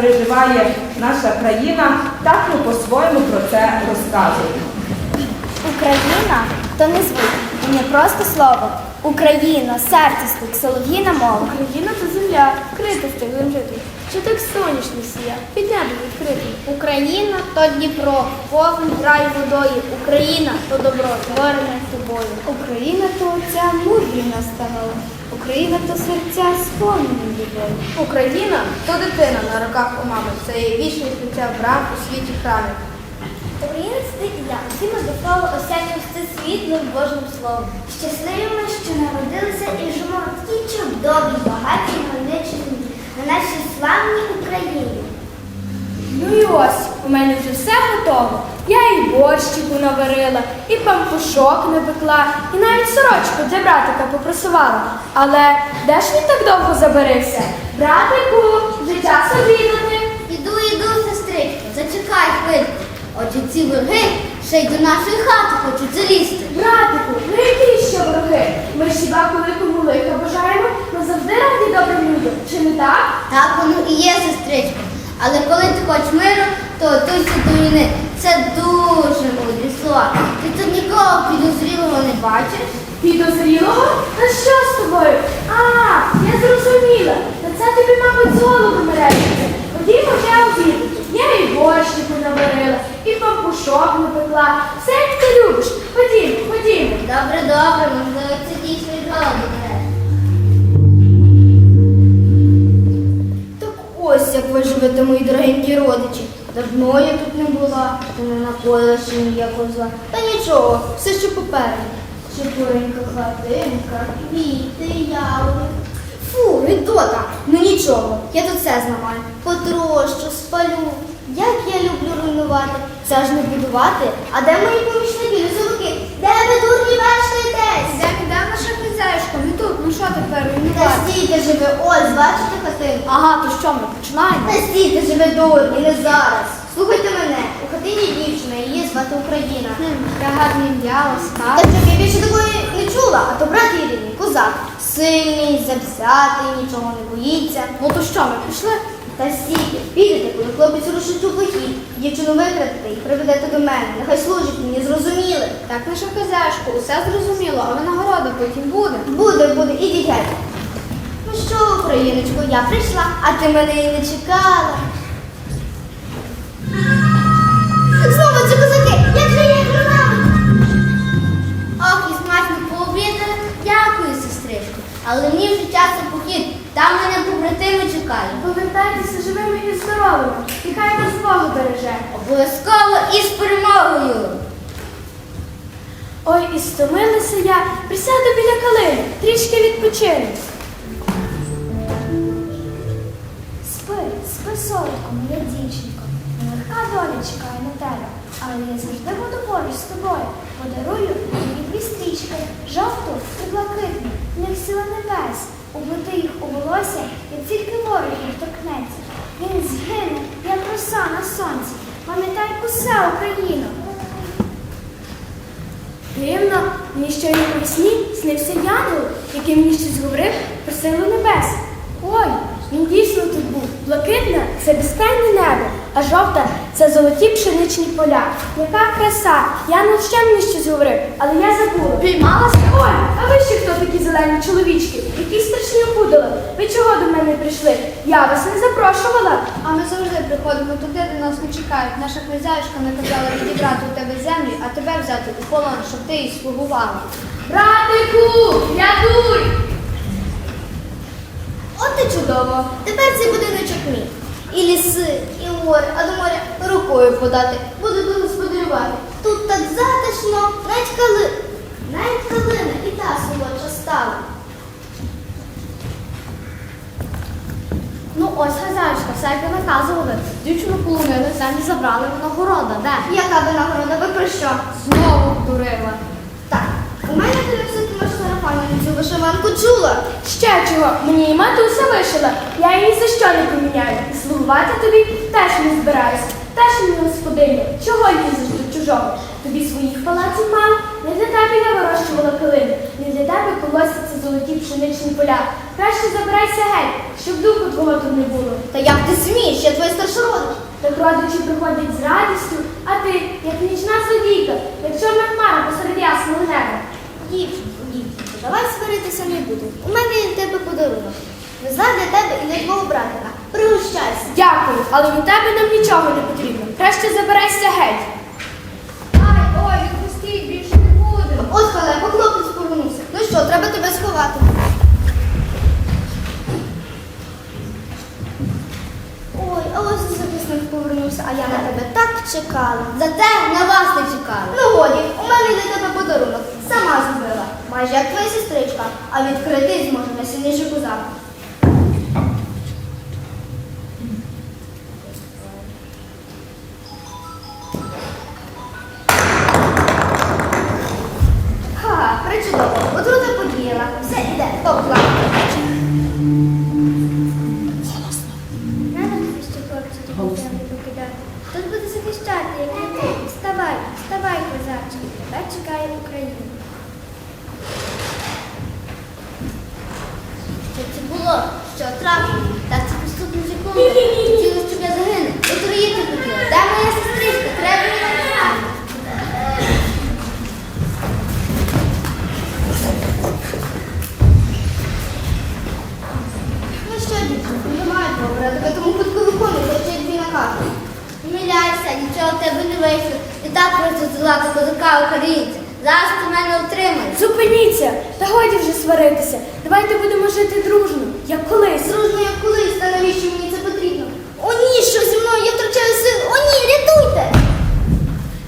переживає наша країна, так ми по-своєму про це розказуємо. Україна то не звук, і не просто слово. Україна, серце стук, солов'їна мова. Україна то земля, вкрита стеглим житом. Що так сонячно сія, під небом відкритим. Україна то Дніпро, повен рай водою. Україна то добро, творене тобою. Україна то отця мудрі настанова. Україна то серця сповнені любові. Україна то дитина на руках у мами. Це є вічне життя брам у світі храмів. Україна сидить я, усіма довкола осяйнився світлим Божим словом. Щасливі ми, що народилися і живемо в такій чудовій, багатій граничній на нашій славній Україні. Ну і ось, у мене вже все готово. Я і борщику наварила, і пампушок напекла, і навіть сорочку для братика попросувала. Але де ж він так довго забарився? Братику, вже час обідати. Іду, іду, сестричко, зачекай хвильку. Отже, ці вороги ще й до нашої хати хочуть залізти. Братику, ну які ще вороги? Ми ж хіба коли кому лиха бажаємо, ми завжди раді добрим людям. Чи не так? Так воно і є, сестричко. Але коли ти хочеш миру, то готуйся до війни. Це дуже мудрі слова. Ти тут нікого підозрілого не бачиш? Підозрілого? Та що з тобою? А, я зрозуміла. Та це тобі, мабуть, з мережиться. Ходімо вже обідати. Я і борщику наварила, і пампушок напекла. Все як ти любиш. Ходімо, ходімо. Добре, добре, можливо, це дійсно від голоду бере. Так ось як ви живете, мої дорогенькі родичі. Давно я тут не була, та не напоїла ще ніякого зла. Та нічого, все ще попереду. Чепуренька хатинка, квіти, яблуки. Фу, Відота, ну нічого, я тут все зламаю. Потрощу, спалю. Як я люблю руйнувати. Це ж не будувати. А де мої помічники, лісовики? Де ви дурні вештаєтесь? Де де? Ми тут, ну що тепер Та стійте же ви, ось, бачите хатинку? Ага, то що ми починаємо? Та стійте же ви дурні, не зараз. Слухайте мене, у хатині дівчина, її звати Україна. Таке гарне ім'я, Та ласкаве. щоб я більше такої не чула, а то брат єдиний, козак. Сильний, завзятий, нічого не боїться. Ну то що, ми пішли? Та стійте, підете, коли хлопець рушить у похід, дівчину викрадете і приведете до мене. Нехай служить мені, зрозуміли. Так, наша хазяюшка, усе зрозуміло, а нагорода потім буде. Буде, буде, ідіть геть. Ну що, Україночко, я прийшла, а ти мене і не чекала. Обов'язково і з перемогою. Ой, і стомилася я. Присяду біля калини, трішки відпочину. Спи, спи, сонко, моя дівчинко. Нелегка доля чекає на тебе, але я завжди буду поруч з тобою. Подарую тобі дві стрічки, жовту і блакитну, в них сила небес. Облити їх у волосся, як тільки ворог їх торкнеться. Він згине, як роса на сонці. Пам'ятай усе, Україна. Дивно, мені щойно у сні снився янгол, який мені щось говорив про силу небес. Ой, він дійсно тут був. Блакитне це безкрайнє небо, а жовта це золоті пшеничні поля. Яка краса! Янгол ще мені щось говорив, але я забула. Піймалася? Ой, а ви ще хто такі зелені чоловічки? Які страшні опудали? Ви чого до мене прийшли? Я вас не запрошувала. А ми завжди приходимо туди, де нас не чекають. Наша хазяюшка наказала відібрати у тебе землю, а тебе взяти у полон, щоб ти її слугувала. Братику, рятуй! От і чудово. Тепер цей будиночок мій. І ліси, і море, а до моря рукою подати. Буду тут господарювати. Тут так затишно, навіть кали... навіть калина і та солодша стала. Ну ось хазяюшка, все як ви наказували. Дівчину полонили, землю забрали, винагорода. Де? Яка винагорода? Ви про що? Знову вдурила. Так, у мене вишиванку чула. Ще чого, мені і матуся вишила, я її за що не поміняю. І слугувати тобі теж не збираюсь. Теж мені господиня, чого лізеш до чужого? Тобі своїх палаців мало, не для тебе я вирощувала килини, не для тебе колосяться золоті пшеничні поля. Краще забирайся геть, щоб духу твого тут не було. Та як ти смієш? Я твоя старша родич. Так родичі приходять з радістю, а ти, як нічна злодійка, як чорна хмара посеред ясного неба. Дівчинко, давай сваритися не будемо. У мене є для тебе подарунок. Не знаю для тебе і для твого братика. Пригощайся. Дякую, але від тебе нам нічого не потрібно. Краще забирайся геть. Ай, ой, відпустіть, більше не буду. Ось халепа, хлопець повернувся. Ну що, треба тебе сховати. Ой, а ось і захисник повернувся, а я на тебе так чекала. Зате на вас не чекала. Ну годі, у мене для тебе подарунок. Сама зробила. Майже як твоя сестричка, а відкрити зможе найсильніший козак. Ха, причудово. Отрута подіяла. Все іде, топ-клас. Було? Що трапило? Так це поступну секунду. Хотіла, щоб я загинув. Отруїти хотіла. Де моя сестричка? Треба наказати. Ну що, дівчинко, немає добре, тебе тому хутко виконує, що я тобі накажу. Умиляйся, нічого в тебе не вийшло. І так просто злати козака українця. Зараз ти мене отримаєш. Зупиніться! Та годі вже сваритися. Давайте будемо жити дружно, як колись. Дружно, як колись, та навіщо мені це потрібно? О ні, що зі мною? Я втрачаю сили. О ні, рятуйте!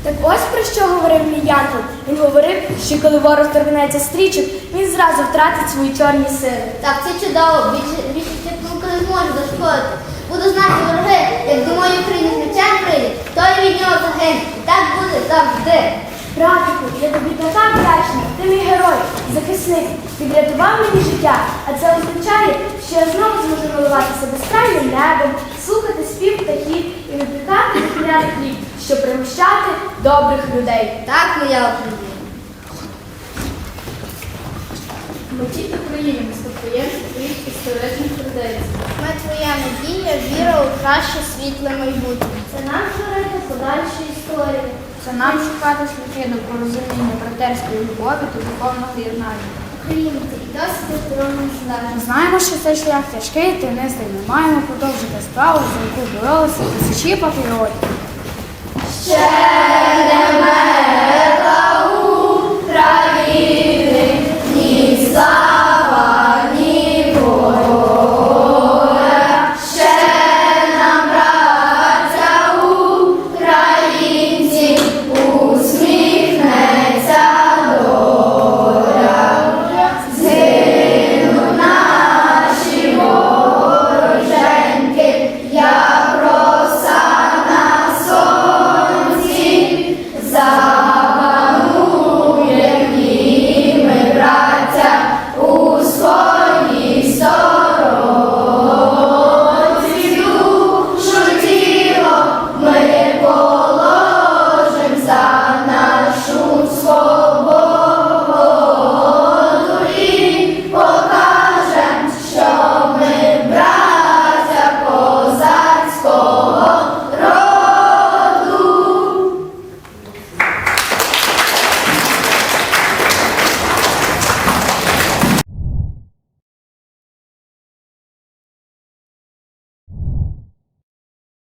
Так ось про що говорив мій Янков. Він говорив, що коли ворог торгнеться стрічок, він зразу втратить свої чорні сили. Так, це чудово. Більше більше помилки не зможу зашкодити. Буду знати вороги, як до моєї України прийде, то і від нього загине. І так буде завжди. Братику, я тобі така вдячна. Ти мій герой, захисник. Відрятував мені життя, а це означає, що я знову зможу милуватися безкрайним небом, слухати спів птахів і випікати вихляний хліб, щоб пригощати добрих людей. Так, моя Україна. Мотіть Україні, спадкоємство твоїх історичних традицій. Ми твоя надія, віра у краще світле майбутнє. Це нам творити подальші історії. Це нам шукати шляхи до порозуміння братерської любові та духовного єднання. Українці, і досі ти здоровим Ми знаємо, що цей шлях тяжкий та низький. Ми маємо продовжити справу, за яку боролися тисячі патріотів. Ще не